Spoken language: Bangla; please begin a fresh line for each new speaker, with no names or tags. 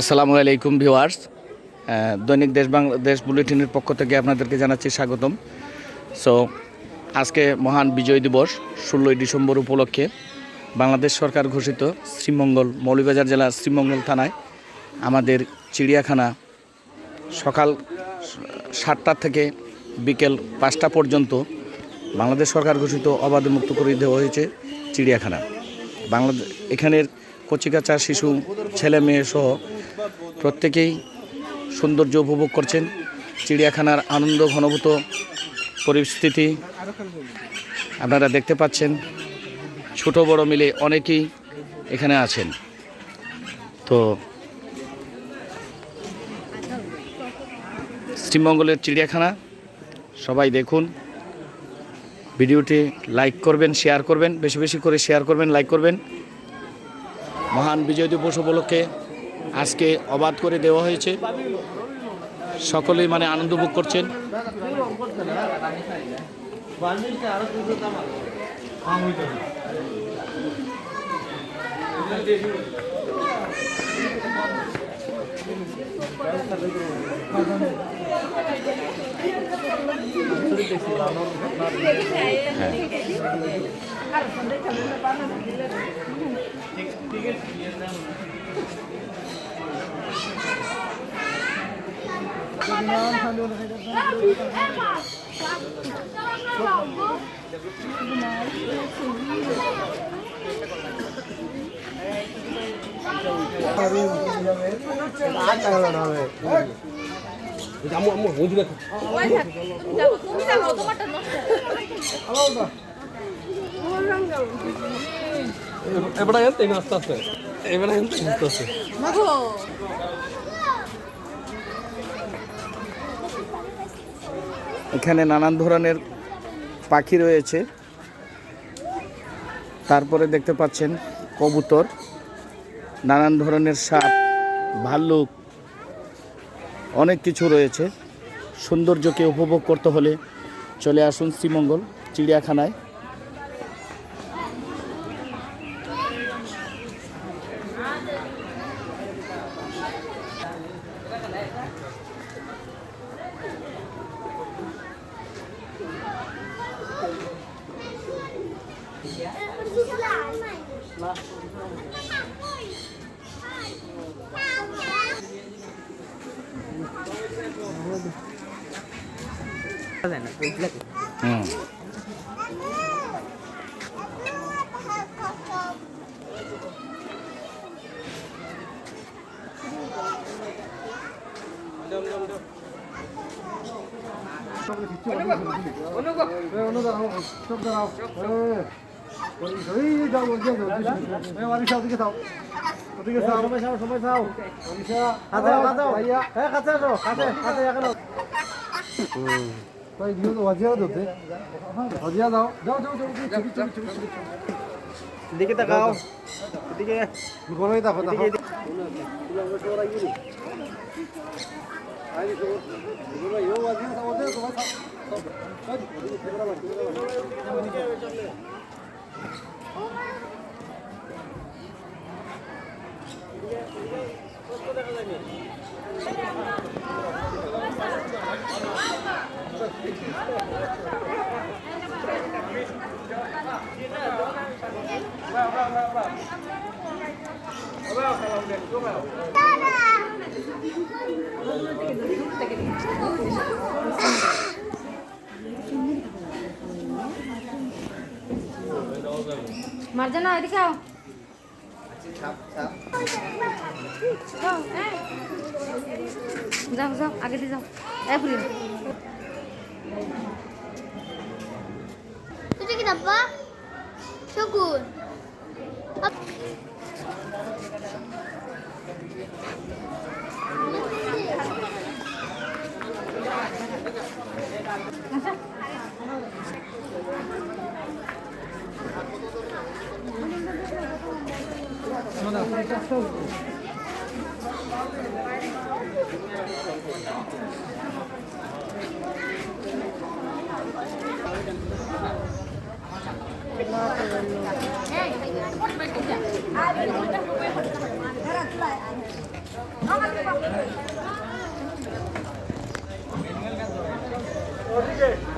আসসালামু আলাইকুম ভিউয়ার্স। দৈনিক দেশ বাংলাদেশ বুলেটিনের পক্ষ থেকে আপনাদেরকে জানাচ্ছি স্বাগতম। সো আজকে মহান বিজয় দিবস, ষোলোই ডিসেম্বর উপলক্ষে বাংলাদেশ সরকার ঘোষিত শ্রীমঙ্গল মৌলভীবাজার জেলার শ্রীমঙ্গল থানায় আমাদের চিড়িয়াখানা সকাল সাতটা থেকে বিকেল পাঁচটা পর্যন্ত বাংলাদেশ সরকার ঘোষিত অবাধে মুক্ত করে দেওয়া হয়েছে চিড়িয়াখানা। বাংলাদেশ এখানের কচিকাচা শিশু, ছেলে মেয়ে সহ প্রত্যেকেই সৌন্দর্য উপভোগ করছেন। চিড়িয়াখানার আনন্দ ঘনভূত পরিস্থিতি আপনারা দেখতে পাচ্ছেন। ছোট বড় মিলে অনেকেই এখানে আছেন। তো শ্রীমঙ্গলের চিড়িয়াখানা সবাই দেখুন। ভিডিওটি লাইক করবেন, শেয়ার করবেন, বেশি বেশি করে শেয়ার করবেন, লাইক করবেন। মহান বিজয় দিবস উপলক্ষে আজকে অবাধ করে দেওয়া হয়েছে। সকলেই মানে আনন্দ ভোগ করছেন।
ওই থাক, তুমি যাব, তুমি যাব, তোমারটা নষ্ট।
এবারে এনতে আস্তে
এখানে নানান ধরনের পাখি রয়েছে। তারপরে দেখতে পাচ্ছেন কবুতর, নানান ধরনের সাপ, ভাল্লুক, অনেক কিছু রয়েছে। সৌন্দর্যকে উপভোগ করতে হলে চলে আসুন শ্রীমঙ্গল চিড়িয়াখানায়। Hmm.
অনুগ্রহ অনুগ্রহ অনুগ্রহ দিকে তাকাও দিকে
গরমে দেখো দেখো দাদা।
মার্জানা এদিকে আও। যাও যাও আগে দিয়ে যাও। এপ্রিল তুই
কি দাব্বা শকুন। Thank. Okay.